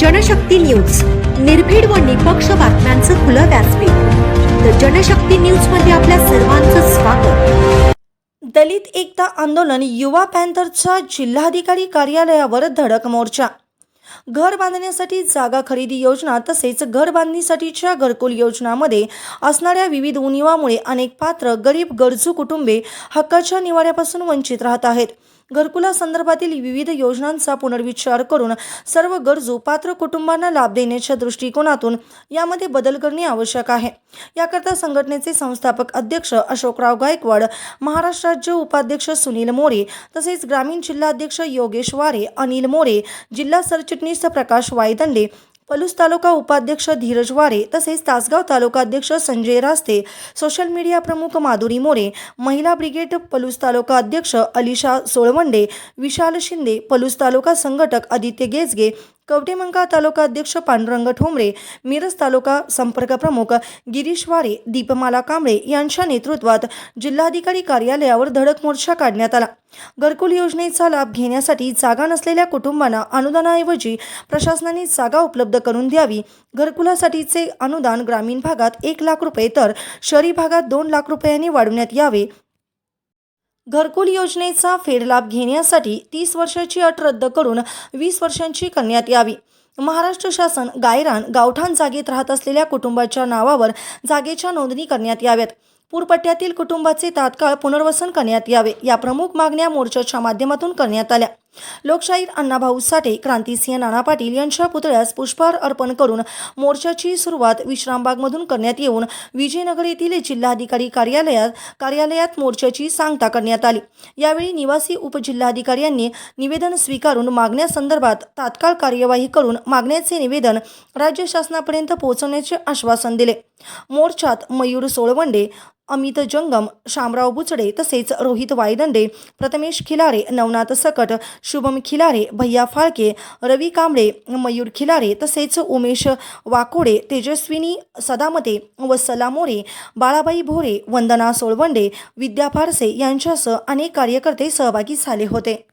Janshakti news. निर्भीड व निपक्ष बातम्यांचं खुलं व्यासपीठ. तर जनशक्ती न्यूजमध्ये आपल्या सर्वांचं स्वागत. दलित एकता आंदोलन युवा पॅन्थरच्या जिल्हाधिकारी कार्यालयावर धडक मोर्चा. घर बांधण्यासाठी जागा खरेदी योजना तसेच घर बांधणीसाठीच्या घरकुल योजनामध्ये असणाऱ्या विविध उणीवामुळे अनेक पात्र गरीब गरजू कुटुंबे हक्काच्या निवाड्यापासून वंचित राहत आहेत. घरकुलासंदर्भातील विविध योजनांचा पुनर्विचार करून सर्व गरजू पात्र कुटुंबांना लाभ देण्याच्या दृष्टिकोनातून यामध्ये बदल करणे आवश्यक आहे. याकरता संघटनेचे संस्थापक अध्यक्ष अशोकराव गायकवाड महाराष्ट्र राज्य उपाध्यक्ष सुनील मोरे तसेच ग्रामीण जिल्हाध्यक्ष योगेश वारे अनिल मोरे जिल्हा सरचिटणीस प्रकाश वायदंडे पलूस तालुका उपाध्यक्ष धीरज वारे तसेच तासगाव तालुकाध्यक्ष संजय रास्ते सोशल मीडिया प्रमुख माधुरी मोरे महिला ब्रिगेड पलूस तालुका अध्यक्ष अलिशा सोळवंडे विशाल शिंदे पलूस तालुका संघटक आदित्य गेजगे कवटेमंका तालुका अध्यक्ष पांडुरंग ठोंबरे मिरज तालुका संपर्क प्रमुख गिरीश वारे दीपमाला कांबळे यांच्या नेतृत्वात जिल्हाधिकारी कार्यालयावर धडक मोर्चा काढण्यात आला. घरकुल योजनेचा लाभ घेण्यासाठी जागा नसलेल्या कुटुंबांना अनुदानाऐवजी प्रशासनाने जागा उपलब्ध करून द्यावी. घरकुलासाठीचे अनुदान ग्रामीण भागात एक लाख रुपये तर शहरी भागात दोन लाख रुपयांनी वाढवण्यात यावे. घरकुल योजनेचा फेरलाभ घेण्यासाठी तीस वर्षाची अट रद्द करून वीस वर्षांची करण्यात यावी. महाराष्ट्र शासन गायरान गावठाण जागेत राहत असलेल्या कुटुंबाच्या नावावर जागेच्या नोंदणी करण्यात याव्यात. पूरपट्ट्यातील कुटुंबाचे तात्काळ पुनर्वसन करण्यात यावे या प्रमुख मागण्या मोर्चाच्या माध्यमातून करण्यात आल्या. लोकशाहीर अण्णाभाऊ साठे क्रांतीसिंह नाना पाटील यांच्या पुतळ्यास पुष्पहार अर्पण करून मोर्चाची सुरुवात विश्रामबागमधून करण्यात येऊन विजयनगर येथील जिल्हाधिकारी कार्यालयात कार्यालयात मोर्चाची सांगता करण्यात आली. यावेळी निवासी उपजिल्हाधिकारी यांनी निवेदन स्वीकारून मागण्यासंदर्भात तात्काळ कार्यवाही करून मागण्याचे निवेदन राज्य शासनापर्यंत पोहोचवण्याचे आश्वासन दिले. मोर्चात मयूर सोळवंडे अमित जंगम शामराव बुचडे तसेच रोहित वायदंडे प्रथमेश खिलारे नवनाथ सकट शुभम खिलारे भैया फाळके रवी कांबळे मयूर खिलारे तसेच उमेश वाकोडे तेजस्विनी सदामते वत्सला मोरे बाळाबाई भोरे वंदना सोळवंडे विद्या फारसे यांच्यासह अनेक कार्यकर्ते सहभागी झाले होते.